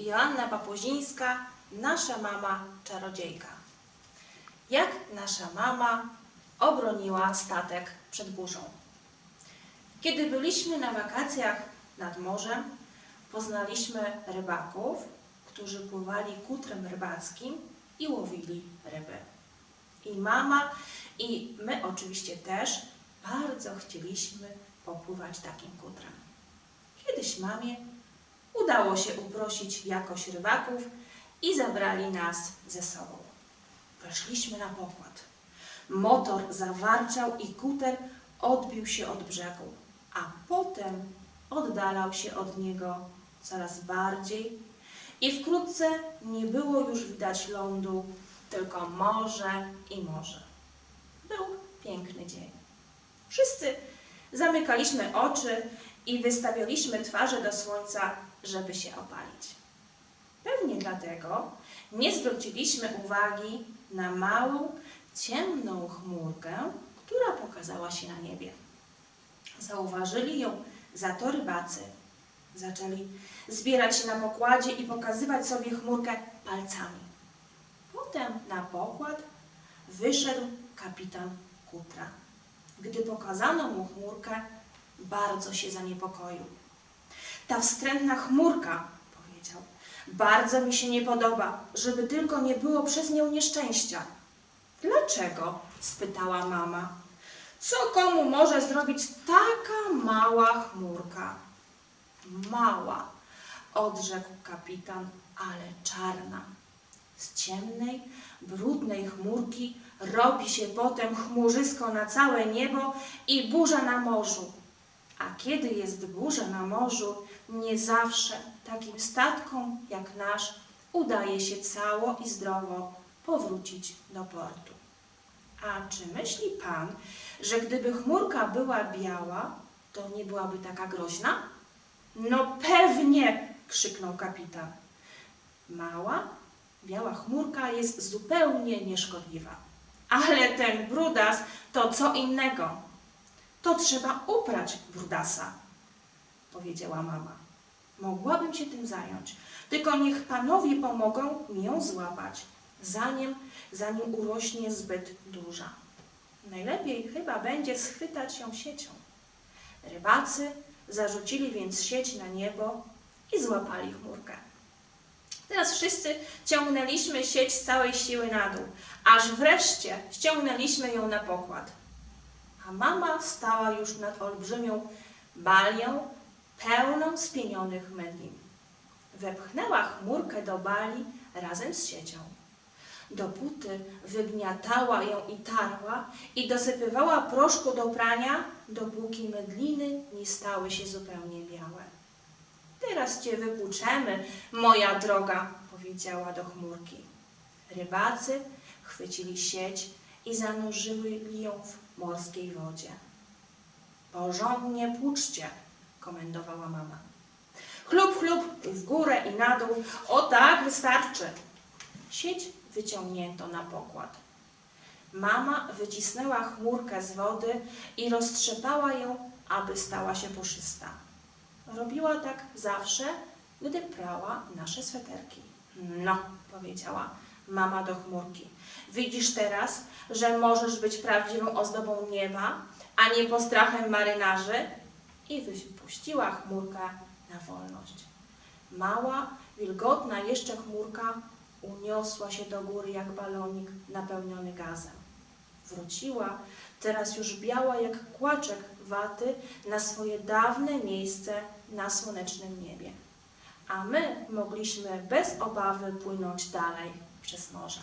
Joanna Papuzińska, nasza mama czarodziejka. Jak nasza mama obroniła statek przed burzą. Kiedy byliśmy na wakacjach nad morzem, poznaliśmy rybaków, którzy pływali kutrem rybackim i łowili ryby. I mama, i my oczywiście też bardzo chcieliśmy popływać takim kutrem. Kiedyś mamie udało się uprosić jakoś rybaków i zabrali nas ze sobą. Weszliśmy na pokład. Motor zawarczał i kuter odbił się od brzegu, a potem oddalał się od niego coraz bardziej i wkrótce nie było już widać lądu, tylko morze i morze. Był piękny dzień. Wszyscy zamykaliśmy oczy i wystawialiśmy twarze do słońca, żeby się opalić. Pewnie dlatego nie zwróciliśmy uwagi na małą, ciemną chmurkę, która pokazała się na niebie. Zauważyli ją za to rybacy. Zaczęli zbierać się na pokładzie i pokazywać sobie chmurkę palcami. Potem na pokład wyszedł kapitan Kutra. Gdy pokazano mu chmurkę, bardzo się zaniepokoił. Ta wstrętna chmurka, powiedział, bardzo mi się nie podoba, żeby tylko nie było przez nią nieszczęścia. Dlaczego? spytała mama. Co komu może zrobić taka mała chmurka? Mała, odrzekł kapitan, ale czarna. Z ciemnej, brudnej chmurki robi się potem chmurzysko na całe niebo i burza na morzu. A kiedy jest burza na morzu, nie zawsze takim statkom jak nasz udaje się cało i zdrowo powrócić do portu. A czy myśli pan, że gdyby chmurka była biała, to nie byłaby taka groźna? No pewnie, krzyknął kapitan. Mała, biała chmurka jest zupełnie nieszkodliwa. Ale ten brudas to co innego. To trzeba uprać brudasa, powiedziała mama. Mogłabym się tym zająć, tylko niech panowie pomogą mi ją złapać, zanim, zanim urośnie zbyt duża. Najlepiej chyba będzie schwytać ją siecią. Rybacy zarzucili więc sieć na niebo i złapali chmurkę. Teraz wszyscy ciągnęliśmy sieć z całej siły na dół, aż wreszcie ściągnęliśmy ją na pokład. Mama stała już nad olbrzymią balią pełną spienionych medlin. Wepchnęła chmurkę do bali razem z siecią. Dopóty wygniatała ją i tarła i dosypywała proszku do prania, dopóki medliny nie stały się zupełnie białe. Teraz cię wypłuczemy, moja droga, powiedziała do chmurki. Rybacy chwycili sieć i zanurzyli ją w morskiej wodzie. Porządnie płuczcie, komendowała mama. Chlub, chlub, w górę i na dół. O tak, wystarczy. Sieć wyciągnięto na pokład. Mama wycisnęła chmurkę z wody i roztrzepała ją, aby stała się puszysta. Robiła tak zawsze, gdy prała nasze sweterki. No, powiedziała mama do chmurki. Widzisz teraz, że możesz być prawdziwą ozdobą nieba, a nie postrachem marynarzy? I wypuściła chmurkę na wolność. Mała, wilgotna jeszcze chmurka uniosła się do góry jak balonik napełniony gazem. Wróciła, teraz już biała jak kłaczek waty, na swoje dawne miejsce na słonecznym niebie. A my mogliśmy bez obawy płynąć dalej przez morze.